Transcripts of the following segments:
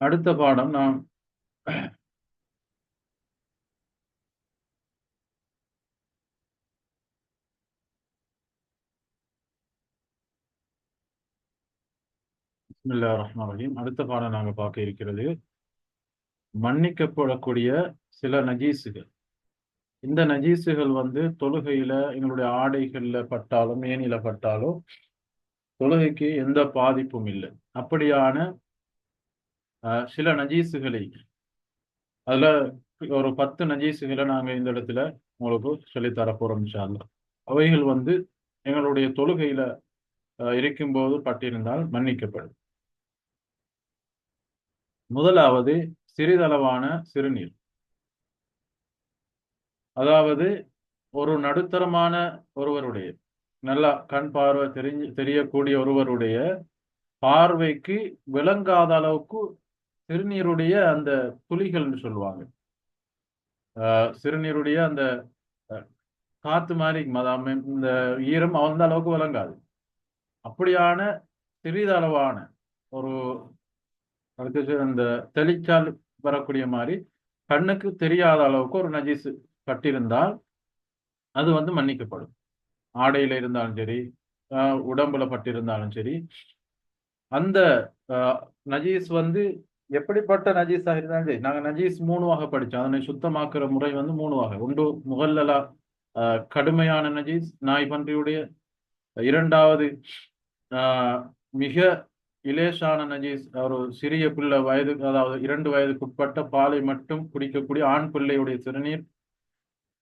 அடுத்த பாடம் நாம் பிஸ்மில்லா ரஹ்மான் ரஹீம். அடுத்த பாடம் நாங்கள் பார்க்க இருக்கிறது மன்னிக்கப்படக்கூடிய சில நஜீசுகள். இந்த நஜீசுகள் வந்து தொழுகையில எங்களுடைய ஆடைகள்ல பட்டாலும் ஏனில பட்டாலும் தொழுகைக்கு எந்த பாதிப்பும் இல்லை. அப்படியான சில நஜீசுகளை. அதுல ஒரு பத்து நஜீசுகளை நாங்க இந்த இடத்துல உங்களுக்கு சொல்லித் போறோம் இன்ஷா அவைகள் வந்து எங்களுடைய தொழுகையில இருக்கும்போது பட்டிருந்தால் மன்னிக்கப்படும். முதலாவது சிறிதளவான சிறுநீர். அதாவது ஒரு நடுத்தரமான ஒருவருடைய நல்லா கண் பார்வை தெரிஞ்சு தெரியக்கூடிய ஒருவருடைய பார்வைக்கு விளங்காத அளவுக்கு சிறுநீருடைய அந்த துளிகள்னு சொல்லுவாங்க. சிறுநீருடைய அந்த காத்து மாதிரி அதாவது இந்த ஈரம் அந்த அளவுக்கு விளங்காது. அப்படியான சிறிதளவான ஒரு அதுக்கு அந்த தெளிச்சால் வரக்கூடிய மாதிரி கண்ணுக்கு தெரியாத அளவுக்கு ஒரு நஜீஸ் பட்டிருந்தால் அது வந்து மன்னிக்கப்படும். ஆடையில இருந்தாலும் சரி உடம்புல பட்டிருந்தாலும் சரி அந்த நஜீஸ் வந்து எப்படிப்பட்ட நஜீஸாக இருந்தாலும் சரி நாங்கள் நஜீஸ் மூணு வகை படித்தோம் அதனை சுத்தமாக்குற முறை வந்து மூணு வகை ஒன்று முகல்லலா ஆஹ், கடுமையான நஜீஸ் நாய் பன்றியுடைய இரண்டாவது ஆஹ், மிக இலேசான நஜீஸ். ஒரு சிறிய பிள்ளை வயது அதாவது இரண்டு வயதுக்குட்பட்ட பாலை மட்டும் குடிக்கக்கூடிய ஆண் பிள்ளையுடைய சிறுநீர்.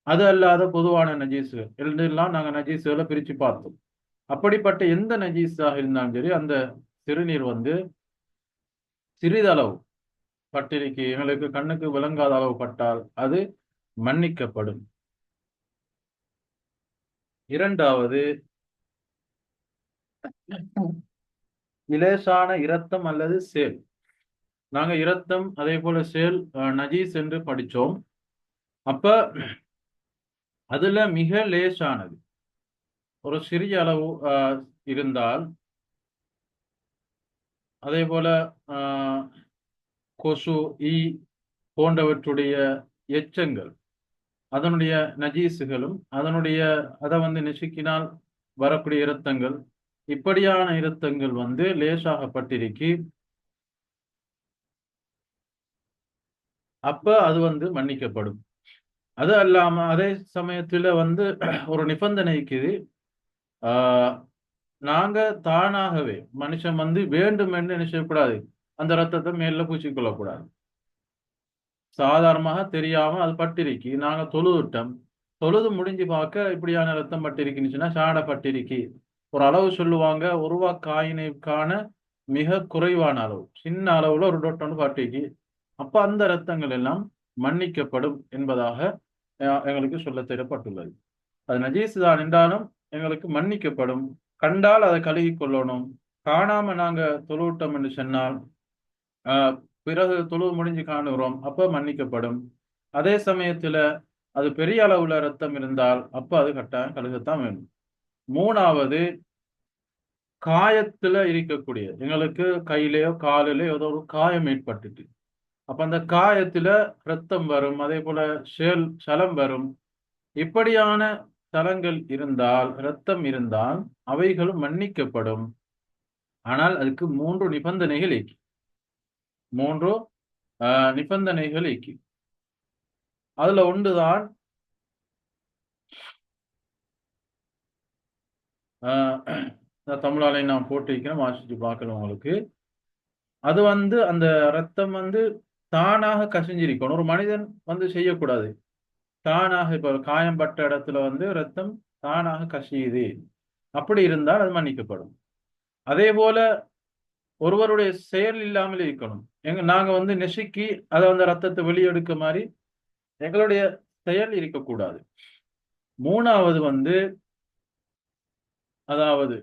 அது அல்லாத பொதுவான நஜீஸுகள். எல்லாம் நாங்கள் நஜீஸுகளை பிரித்து பார்த்தோம். அப்படிப்பட்ட எந்த நஜீஸாக இருந்தாலும் சரி அந்த சிறுநீர் வந்து சிறிதளவு பட்டிருக்கு எங்களுக்கு கண்ணுக்கு விளங்காத அளவு பட்டால் அது மன்னிக்கப்படும். இரண்டாவது இலேசான இரத்தம் அல்லது சேல். நாங்க இரத்தம் அதே போல சேல் அஹ், நஜீஸ் என்று படிச்சோம். அப்ப அதுல மிக லேசானது. ஒரு சிறிய அளவு அஹ், இருந்தால் அதே போல கொசு ஈ போன்றவற்றுடைய எச்சங்கள் அதனுடைய நஜீசுகளும் அதனுடைய அதை வந்து நெசுக்கினால் வரக்கூடிய இரத்தங்கள் இப்படியான இரத்தங்கள் வந்து லேசாகப்பட்டிருக்கி அப்ப அது வந்து மன்னிக்கப்படும். அது அல்லாம அதே சமயத்துல வந்து ஒரு நிபந்தனைக்குது ஆஹ் நாங்க தானாகவே மனுஷன் வந்து வேண்டும் என்று என்ன செய்யக்கூடாது அந்த ரத்தத்தை மேல பூச்சிக்கொள்ளக்கூடாது சாதாரணமாக தெரியாம அது பட்டிருக்கி. நாங்க தொழுதுட்டோம். தொழுது முடிஞ்சு பார்க்க இப்படியான ரத்தம் பட்டிருக்குன்னு சாட பட்டிருக்கு. ஒரு அளவு சொல்லுவாங்க ஒரு ரூபா காயினுக்கான மிக குறைவான அளவு. சின்ன அளவுல ஒரு டொட்டொன்னு பட்டிருக்கு. அப்ப அந்த ரத்தங்கள் எல்லாம் மன்னிக்கப்படும் என்பதாக எங்களுக்கு சொல்ல தரப்பட்டுள்ளது அது நஜீஸ் தான் என்றாலும் எங்களுக்கு மன்னிக்கப்படும். கண்டால் அதை கழுகி கொள்ளணும். காணாம நாங்க தொழுவிட்டோம் என்று சொன்னால் பிறகு தொழுவு முடிஞ்சு காணுகிறோம் அப்ப மன்னிக்கப்படும். அதே சமயத்துல அது பெரிய அளவுல ரத்தம் இருந்தால் அப்ப அது கட்டாயம் கழுகத்தான் வேணும் மூணாவது காயத்துல இருக்கக்கூடிய எங்களுக்கு கையிலேயோ காலிலேயோ ஏதோ ஒரு காயம் ஏற்பட்டுட்டு. அப்ப அந்த காயத்துல ரத்தம் வரும் அதே போல ஷேல் சலம் வரும். இப்படியான ஸ்தலங்கள் இருந்தால் இரத்தம் இருந்தால் அவைகளும் மன்னிக்கப்படும். ஆனால் அதுக்கு மூன்று நிபந்தனைகள் ஏக்கி மூன்று ஆஹ், நிபந்தனைகள் ஏக்கி அதுல ஒன்றுதான் ஆஹ், நான் தமிழாலை நான் போட்டிருக்கிறேன் வாசிச்சு பார்க்கணும் உங்களுக்கு. அது வந்து அந்த ரத்தம் வந்து தானாக கசிஞ்சிருக்கணும். ஒரு மனிதன் வந்து செய்யக்கூடாது. தானாக இப்போ காயம் பட்ட இடத்துல வந்து ரத்தம் தானாக கசியுது. அப்படி இருந்தால் அது மன்னிக்கப்படும். அதே போல ஒருவருடைய செயல் இல்லாமல் இருக்கணும். எங்க நாங்க வந்து நெசுக்கி அதை வந்து ரத்தத்தை வெளியெடுக்க மாதிரி எங்களுடைய செயல் இருக்கக்கூடாது. மூணாவது வந்து அதாவது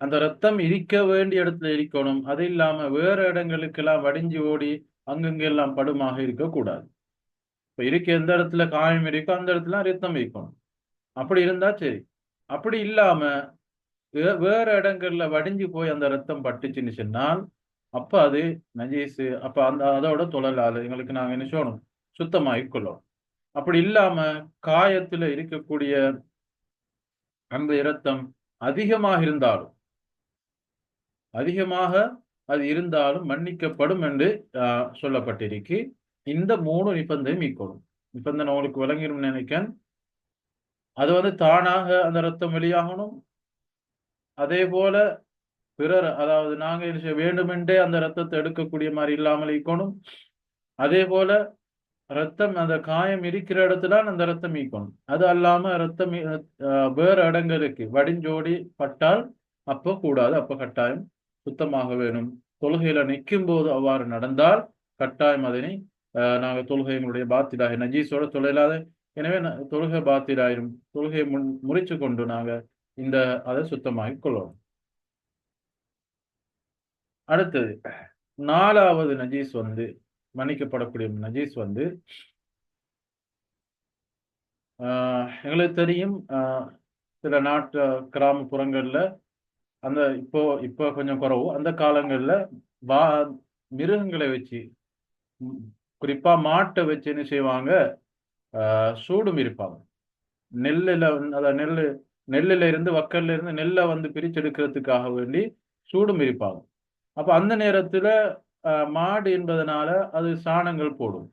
அந்த ரத்தம் இருக்க வேண்டிய இடத்துல இருக்கணும். அது இல்லாம வேற இடங்களுக்கெல்லாம் வடிஞ்சு ஓடி அங்கங்கெல்லாம் படுமாக இருக்கக்கூடாது. இப்ப இருக்க எந்த இடத்துல காயம் இருக்கோ அந்த இடத்துல ரத்தம் வைக்கணும் அப்படி இருந்தா சரி. அப்படி இல்லாம வே- வேற இடங்கள்ல வடிஞ்சு போய் அந்த ரத்தம் பட்டுச்சுன்னு சொன்னால் அப்ப அது நஜீஸு அப்ப அந்த அதோட தொழலாது எங்களுக்கு நாங்க என்ன செய்யணும்? சுத்தமாக்கிக் கொள்ளணும். அப்படி இல்லாம காயத்துல இருக்கக்கூடிய அந்த இரத்தம் அதிகமாக இருந்தாலும் அதிகமாக அது இருந்தாலும் மன்னிக்கப்படும் என்று சொல்லப்பட்டிருக்கு. இந்த மூணு நிபந்தனை மீக்கணும் நிபந்தனை உங்களுக்கு விளங்கிடும் நினைக்கிறேன். அது வந்து தானாக அந்த ரத்தம் வெளியாகணும். அதே போல பிறர் அதாவது நாங்க வேண்டுமென்றே அந்த ரத்தத்தை எடுக்கக்கூடிய மாதிரி இல்லாமல் இருக்கணும். அதே போல ரத்தம் அந்த காயம் இருக்கிற இடத்துல அந்த ரத்தம் ஈக்கணும் அது அல்லாம ரத்தம் அஹ் வேற இடங்களுக்கு வடிஞ்சோடி பட்டால் அப்ப கூடாது. அப்ப கட்டாயம் சுத்தமாக வேணும். தொழுகையில நிற்கும் போது அவ்வாறு நடந்தால் கட்டாயம் அதனை அஹ், தொழுகை எங்களுடைய பாத்திராக நஜீஸோட தொழிலாத எனவே ந- தொழுகை பாத்திராயிரும். தொழுகையை முன் முறிச்சு கொண்டு நாங்க இந்த அதை சுத்தமாகி கொள்ளணும் அடுத்தது நாலாவது நஜீஸ் வந்து மன்னிக்கப்படக்கூடிய நஜீஸ் வந்து ஆஹ் எங்களுக்கு தெரியும் ஆஹ் சில நாட்டு கிராமப்புறங்கள்ல அந்த இப்போ இப்போ கொஞ்சம் குறவு. அந்த காலங்கள்ல வா மிருகங்களை வச்சு குறிப்பா மாட்டை வச்சு என்ன செய்வாங்க? ஆஹ் சூடும் இருப்பாங்க. நெல்லில் வந்து- நெல் நெல்லு நெல்லுல இருந்து வக்கல்ல இருந்து நெல்லை வந்து பிரிச்செடுக்கிறதுக்காக வேண்டி சூடும் இருப்பாங்க. அப்ப அந்த நேரத்துல மாடு என்பதனால அது சாணங்கள் போடும்.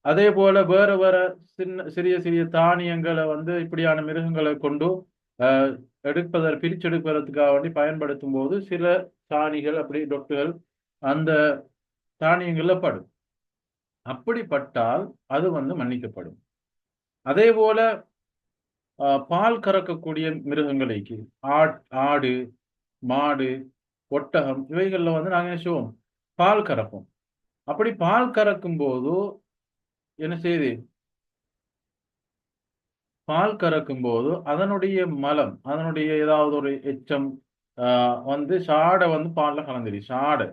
அதே போல வேற வேற சின்ன சிறிய சிறிய தானியங்களை வந்து இப்படியான மிருகங்களை கொண்டு ஆஹ் எடுப்பதற்கு பிரிச்செடுப்பதற்காக வேண்டி பயன்படுத்தும் போது சில சாணிகள் அப்படி டொட்டுகள் அந்த தானியங்கள்ல படும். அப்படிப்பட்டால் அது வந்து மன்னிக்கப்படும். அதே போல ஆஹ் பால் கறக்கக்கூடிய மிருகங்களுக்கு ஆட் ஆடு மாடு ஒட்டகம் இவைகளில் வந்து நாங்கள் என்ன செய்வோம்? பால் கறப்போம். அப்படி பால் கறக்கும் போது என்ன செய்யுது பால் கறக்கும் போது அதனுடைய மலம் அதனுடைய ஏதாவது ஒரு எச்சம் ஆஹ் வந்து சாடை வந்து பால்ல கலந்துடு சாடை.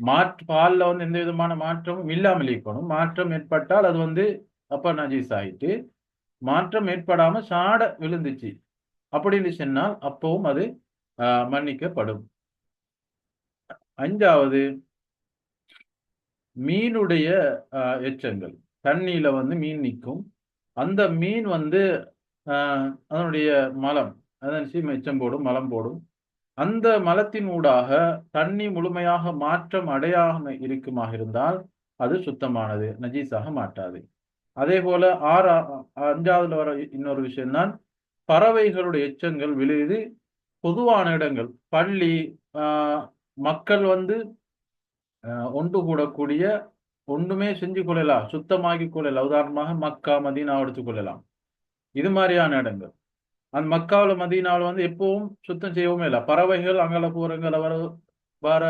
மாற்று பாலில் வந்து எந்த விதமான மாற்றமும் இல்லாமல் இருக்கணும். மாற்றம் ஏற்பட்டால் அது வந்து அப்ப நஜீஸ் ஆயிட்டு மாற்றம் ஏற்படாம சாட விழுந்துச்சு. அப்படின்னு சொன்னால் அப்பவும் அது ஆஹ் மன்னிக்கப்படும். அஞ்சாவது மீனுடைய எச்சங்கள். தண்ணியில வந்து மீன் நிற்கும். அந்த மீன் வந்து ஆஹ் அதனுடைய மலம் அதன் சீம் எச்சம் போடும் மலம் போடும். அந்த மலத்தின் ஊடாக தண்ணி முழுமையாக மாற்றம் அடையாம இருக்குமாக இருந்தால் அது சுத்தமானது நஜீஸாக மாட்டாது அதே போல ஆறா அஞ்சாவதுல வர இன்னொரு விஷயம் தான் பறவைகளுடைய எச்சங்கள் விழுது பொதுவான இடங்கள் பள்ளி ஆஹ் மக்கள் வந்து ஆஹ் ஒன்று கூடக்கூடிய ஒன்றுமே செஞ்சு கொள்ளலாம் சுத்தமாகி கொள்ளலாம் உதாரணமாக மக்கா மதீனா எடுத்துக் கொள்ளலாம். இது மாதிரியான இடங்கள். அந்த மக்காவில் மதியினால் வந்து எப்பவும் சுத்தம் செய்யவுமே இல்லை. பறவைகள் அங்கல பூரங்கள வர வர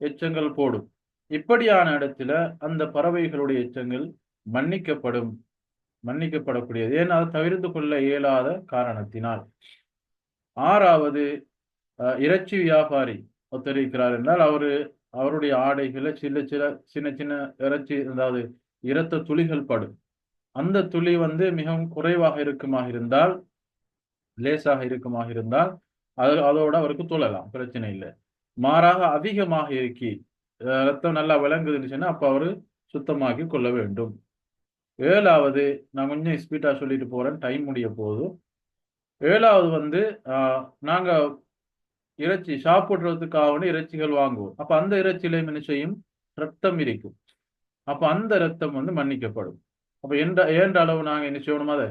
எச்சங்கள் போடும். இப்படியான இடத்துல அந்த பறவைகளுடைய எச்சங்கள் மன்னிக்கப்படும் மன்னிக்கப்படக்கூடியது. ஏன்னா அதை தவிர்த்து கொள்ள இயலாத காரணத்தினால். ஆறாவது அஹ், இறைச்சி வியாபாரி ஒத்தரிக்கிறார் என்றால் அவரு அவருடைய ஆடைகளை சில சில சின்ன சின்ன இறைச்சி அதாவது இரத்த துளிகள் படும். அந்த துளி வந்து மிகவும் குறைவாக இருக்குமாக இருந்தால் லேசாக இருக்குமாக இருந்தால் அது அதோட அவருக்கு தொழலாம் பிரச்சனை இல்லை. மாறாக அதிகமாக இருக்கி ரத்தம் நல்லா விளங்குதுன்னு சொன்னா அப்ப அவரு சுத்தமாக்கி கொள்ள வேண்டும். ஏழாவது நான் கொஞ்சம் ஸ்பீடா சொல்லிட்டு போறேன் டைம் முடிய போதும் ஏழாவது வந்து ஆஹ் நாங்க இறைச்சி சாப்பிடுறதுக்காக இறைச்சிகள் வாங்குவோம். அப்ப அந்த இறைச்சியிலையும் என்ன செய்யும்? ரத்தம் இருக்கும். அப்ப அந்த ரத்தம் வந்து மன்னிக்கப்படும். அப்ப எந்த ஏன்ற அளவு நாங்க என்ன செய்யணும் அதை?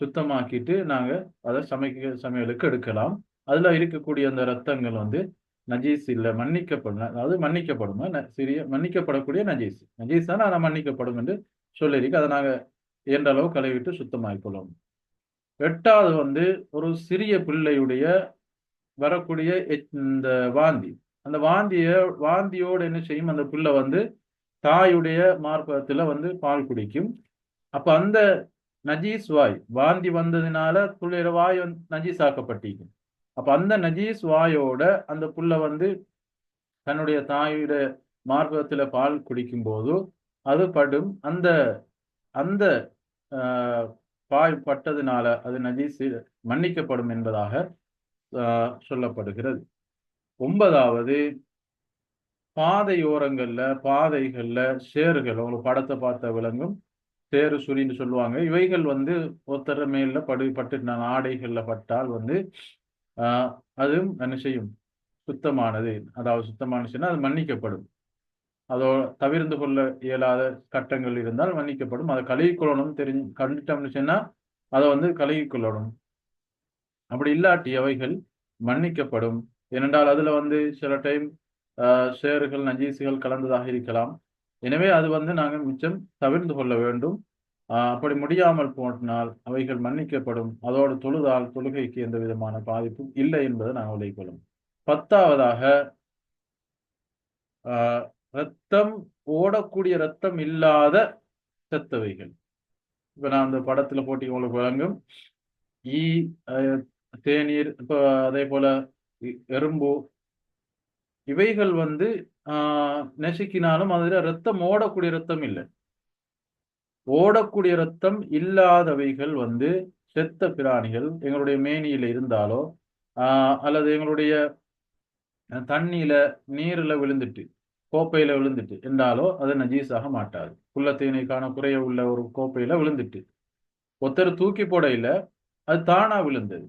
சுத்தமாக்கிட்டு நாங்கள் அதை சமைக்க சமையலுக்கு எடுக்கலாம். அதில் இருக்கக்கூடிய அந்த ரத்தங்கள் வந்து நஜீஸ் இல்லை மன்னிக்கப்படும். அதாவது மன்னிக்கப்படும். ந- சிறிய மன்னிக்கப்படக்கூடிய நஜீஸ். நஜீஸ் தான் அதை மன்னிக்கப்படும் என்று சொல்லியிருக்கு. அதை நாங்கள் இயன்ற அளவு கழுவிட்டு சுத்தமாக்கிக்கொள்ளணும் எட்டாவது வந்து ஒரு சிறிய பிள்ளையுடைய வரக்கூடிய இந்த வாந்தி. அந்த வாந்திய வாந்தியோடு என்ன செய்யும்? அந்த பிள்ளை வந்து தாயுடைய மார்பகத்தில் வந்து பால் குடிக்கும். அப்போ அந்த நஜீஸ் வாய். வாந்தி வந்ததுனால புள்ளையோட வாய் வந்து நஜீஸ் ஆக்கப்பட்டீங்க. அப்ப அந்த நஜீஸ் வாயோட அந்த புள்ள வந்து தன்னுடைய தாயுடைய மார்பகத்துல பால் குடிக்கும் போது அது படும். அந்த அந்த ஆஹ், பாய் பட்டதுனால அது நஜீஸ் மன்னிக்கப்படும் என்பதாக சொல்லப்படுகிறது. ஒன்பதாவது பாதையோரங்கள்ல பாதைகள்ல ஷேர்கள் உங்களுக்கு படத்தை பார்த்த விளங்கும் சேறு சுரின்னு சொல்லுவாங்க. இவைகள் வந்து ஒருத்தர் மேல படு பட்டு ஆடைகள்ல பட்டால் வந்து ஆஹ் அதுவும் என்ன செய்யும்? சுத்தமானது. அதாவது சுத்தமானுச்சுன்னா அது மன்னிக்கப்படும். அதோ தவிர்ந்து கொள்ள இயலாத கட்டங்கள் இருந்தால் மன்னிக்கப்படும். அதை கழுவிக்கொள்ளணும் தெரிஞ்சு கண்டுட்டோம்னுச்சுன்னா அதை வந்து கழுவிக்கொள்ளணும் அப்படி இல்லாட்டி அவைகள் மன்னிக்கப்படும். ஏனென்றால் அதுல வந்து சில டைம் சேறுகள் நஜீசுகள் கலந்ததாக இருக்கலாம். எனவே அது வந்து நாங்கள் மிச்சம் தவிர்ந்து கொள்ள வேண்டும். ஆஹ் அப்படி முடியாமல் போனால் அவைகள் மன்னிக்கப்படும். அதோடு தொழுதால் தொழுகைக்கு எந்த விதமான பாதிப்பும் இல்லை என்பதை நாங்கள் விளைக்கொள்ளும் பத்தாவதாக ஆஹ் ரத்தம் ஓடக்கூடிய ரத்தம் இல்லாத செத்தவைகள். இப்ப நான் அந்த படத்துல போட்டி உங்களுக்கு வழங்கும். ஈ அஹ், தேநீர் இப்போ அதே போல எறும்பு. இவைகள் வந்து நெசுக்கினாலும் அதுல ரத்தம் ஓடக்கூடிய ரத்தம் இல்லை. ஓடக்கூடிய ரத்தம் இல்லாதவைகள் வந்து செத்த பிராணிகள் எங்களுடைய மேனியில இருந்தாலோ ஆஹ் அல்லது எங்களுடைய தண்ணியில நீர்ல விழுந்துட்டு கோப்பையில விழுந்துட்டு என்றாலோ அது நஜீஸாக மாட்டாது. குள்ளத்தேனை குறைய உள்ள ஒரு கோப்பையில விழுந்துட்டு. ஒருத்தர் தூக்கி போடையில அது தானா விழுந்தது.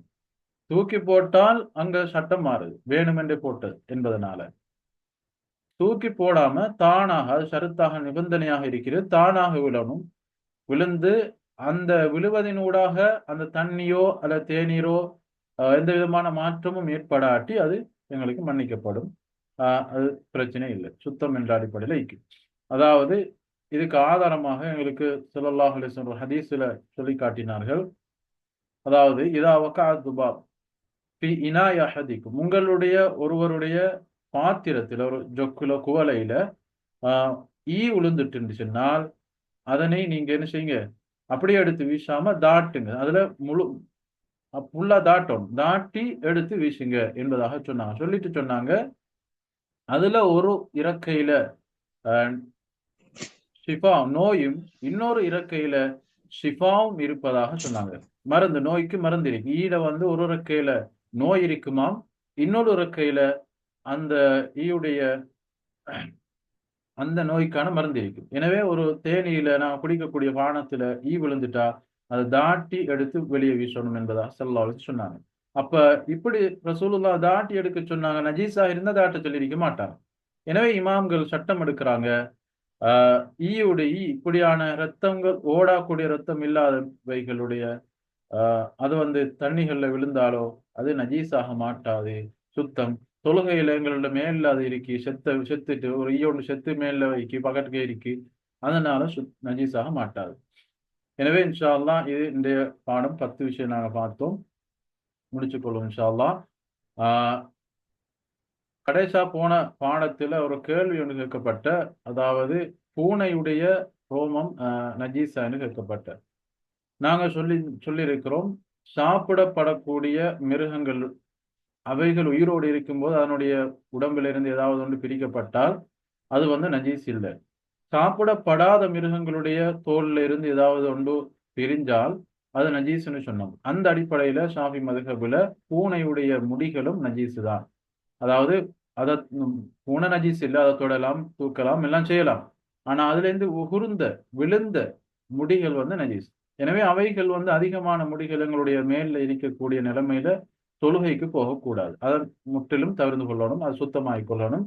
தூக்கி போட்டால் அங்க சட்டம் மாறுது. வேணுமென்றே போட்டது என்பதனால. தூக்கி போடாம தானாக அது சருத்தாக நிபந்தனையாக இருக்கிறது. தானாக விழணும். விழுந்து அந்த விழுவதினூடாக அந்த தண்ணியோ அல்ல தேநீரோ எந்த விதமான மாற்றமும் ஏற்படாட்டி அது எங்களுக்கு மன்னிக்கப்படும். ஆஹ், அது பிரச்சனை இல்லை. சுத்தம் என்ற அடிப்படையில் இருக்கு அதாவது இதுக்கு ஆதாரமாக எங்களுக்கு ஸல்லல்லாஹு அலைஹி வஸல்லம் ஹதீஸ்ல சொல்லி காட்டினார்கள். அதாவது இதா வக்கா துபாப் பி இனாய் உங்களுடைய ஒருவருடைய பாத்திரத்தில் ஒரு ஜொக்குல குவலையில் ஈ விழுந்துட்டு இருந்துச்சுன்னால் அதனை நீங்க என்ன செய்யுங்க? அப்படியே எடுத்து வீசாம தாட்டுங்க. அதுல முழு ஃபுல்லா தாட்டும் தாட்டி எடுத்து வீசுங்க என்பதாக சொன்னாங்க. சொல்லிட்டு சொன்னாங்க. அதுல ஒரு இறக்கையில ஷிஃபா நோயும் இன்னொரு இறக்கையில ஷிஃபாவும் இருப்பதாக சொன்னாங்க. மருந்து நோய்க்கு மருந்து இருக்கு. ஈட வந்து ஒரு இறக்கையில நோய் இருக்குமாம். இன்னொரு இறக்கையில அந்த ஈயுடைய அந்த நோய்க்கான மருந்து இருக்கும். எனவே ஒரு தேனியில நான் குடிக்கக்கூடிய பானத்துல ஈ விழுந்துட்டா அதை தாட்டி எடுத்து வெளியே வீசணும் என்பதா ஸல்லல்லாஹு சொன்னாங்க. அப்ப இப்படி ரசூலுல்லா தாட்டி எடுக்க சொன்னாங்க நஜீஸா இருந்தா தாட்ட சொல்லியிருக்க மாட்டாங்க. எனவே இமாம்கள் சட்டம் எடுக்கிறாங்க. ஆஹ் ஈயுடைய ஈ இப்படியான ரத்தங்கள் ஓடக்கூடிய ரத்தம் இல்லாதவைகளுடைய ஆஹ் அது வந்து தண்ணிகள்ல விழுந்தாலோ அது நஜீஸாக மாட்டாது சுத்தம். தொழுகையில எங்களோட மேல அது இருக்கு செத்த செத்துட்டு ஒரு ஈயோண்டு செத்து மேல வைக்கி பக்கத்துக்கே இருக்கு. அதனால சுத் நஜீஸாக மாட்டாது எனவே இன்ஷா அல்லாஹ் இது இந்த பாடம் பத்து விஷயம் நாங்க பார்த்தோம். முடிச்சுக்கொள்வோம் இன்ஷா இன்ஷால்லாம் ஆஹ் கடைசா போன பாடத்துல ஒரு கேள்வி ஒன்று கேட்கப்பட்ட அதாவது பூனையுடைய ரோமம் ஆஹ் கேட்கப்பட்ட. நாங்க சொல்லி சொல்லியிருக்கிறோம் சாப்பிடப்படக்கூடிய மிருகங்கள் அவைகள் உயிரோடு இருக்கும்போது அதனுடைய உடம்பிலிருந்து ஏதாவது ஒன்று பிரிக்கப்பட்டால் அது வந்து நஜீஸ் இல்லை சாப்பிடப்படாத மிருகங்களுடைய தோல்ல இருந்து ஏதாவது ஒன்று பிரிஞ்சால் அது நஜீஸ்னு சொன்னோம். அந்த அடிப்படையில ஷாஃபி மதுகபுல பூனையுடைய முடிகளும் நஜீஸு தான். அதாவது அதை பூனை நஜீஸ் இல்லை அதை தொடலாம் தூக்கலாம் எல்லாம் செய்யலாம். ஆனா அதுல இருந்து உகுர்ந்த விழுந்த முடிகள் வந்து நஜீஸ். எனவே அவைகள் வந்து அதிகமான முடிகள் எங்களுடைய மேல இருக்கக்கூடிய நிலைமையில தொழுகைக்கு போகக்கூடாது. அதை முற்றிலும் தவிர்த்து கொள்ளணும் அது சுத்தமாகிக் கொள்ளணும்.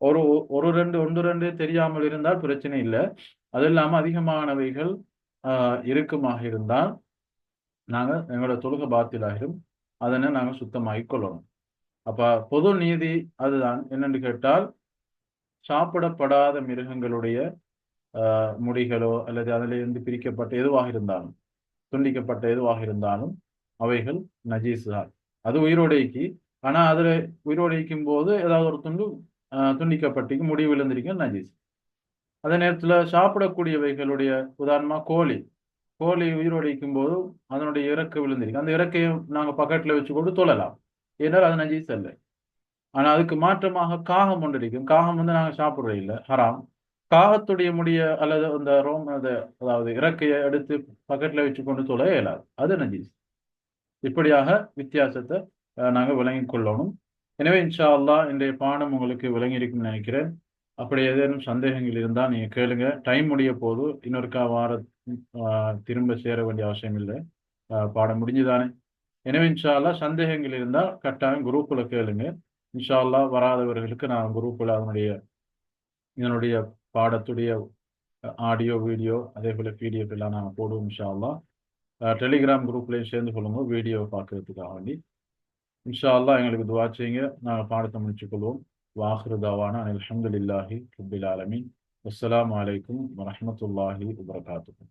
ஒரு ஒரு ரெண்டு ஒன்று ரெண்டு தெரியாமல் இருந்தால் பிரச்சனை இல்லை. அது இல்லாம அதிகமானவைகள் ஆஹ் இருந்தால் நாங்க எங்களோட தொழுகை பாத்திலாகிடும். அதனை நாங்க சுத்தமாகிக் கொள்ளணும். அப்ப பொது நீதி அதுதான். என்னென்று கேட்டால் சாப்பிடப்படாத மிருகங்களுடைய ஆஹ் முடிகளோ அல்லது அதிலிருந்து பிரிக்கப்பட்ட எதுவாக இருந்தாலும் துண்டிக்கப்பட்ட எதுவாக இருந்தாலும் அவைகள் நஜீஸ் தான் அது உயிரோடைக்கு. ஆனா அதுல உயிரோடைக்கும் போது ஏதாவது ஒரு துண்டு ஆஹ் துண்டிக்கப்பட்டிக்கு முடி விழுந்திருக்கும் நஜீஸ். அதே நேரத்துல சாப்பிடக்கூடியவைகளுடைய உதாரணமா கோழி. கோழி உயிரோடைக்கும் போது அதனுடைய இறக்கு விழுந்திருக்கு. அந்த இறக்கையும் நாங்க பக்கத்துல வச்சு கொண்டு தொழலாம். ஏன்னால் அது நஜீஸ் அல்ல. ஆனா அதுக்கு மாற்றமாக காகம் ஒன்று இருக்கும் காகம் வந்து நாங்க சாப்பிட்றது இல்லை. ஹராம். காகத்துடைய முடிய அல்லது அந்த ரோம் அது அதாவது இறக்கையை எடுத்து பக்கெட்ல வச்சு கொண்டு தொலை இயலாது. அது நஜீஸ். இப்படியாக வித்தியாசத்தை நாங்கள் விளங்கி கொள்ளணும். எனவே இன்ஷா அல்லா இன்றைய பாடம் உங்களுக்கு விளங்கி இருக்கும்னு நினைக்கிறேன். அப்படி ஏதேனும் சந்தேகங்கள் இருந்தால் நீங்கள் கேளுங்க. டைம் முடிய போது இன்னொருக்கா வார ஆஹ், திரும்ப சேர வேண்டிய அவசியம் இல்லை. ஆஹ், பாடம் முடிஞ்சுதானே. எனவே இன்ஷா சந்தேகங்கள் இருந்தால் கட்டாயம் குரூப்பில் கேளுங்க. இன்ஷா அல்லா வராதவர்களுக்கு நான் குரூப்பில் அதனுடைய இதனுடைய பாடத்துடைய ஆடியோ வீடியோ அதே போல் பிடிஎஃப் எல்லாம் நாங்கள் போடுவோம் இன்ஷா டெலிகிராம் குரூப்லேயும் சேர்ந்து கொள்ளுங்க வீடியோ பார்க்கறதுக்காக வேண்டி இன்ஷா அல்லாஹ் எங்களுக்கு துவா செய்யுங்க நாங்கள் பாடத்தை முடிச்சுக்கொள்வோம் வாஹிரு தாவானா அல்ஹம்துலில்லாஹி ரப்பில் ஆலமீன் அஸ்ஸலாமு அலைக்கும் வரஹ்மத்துல்லாஹி வபரகாத்துஹு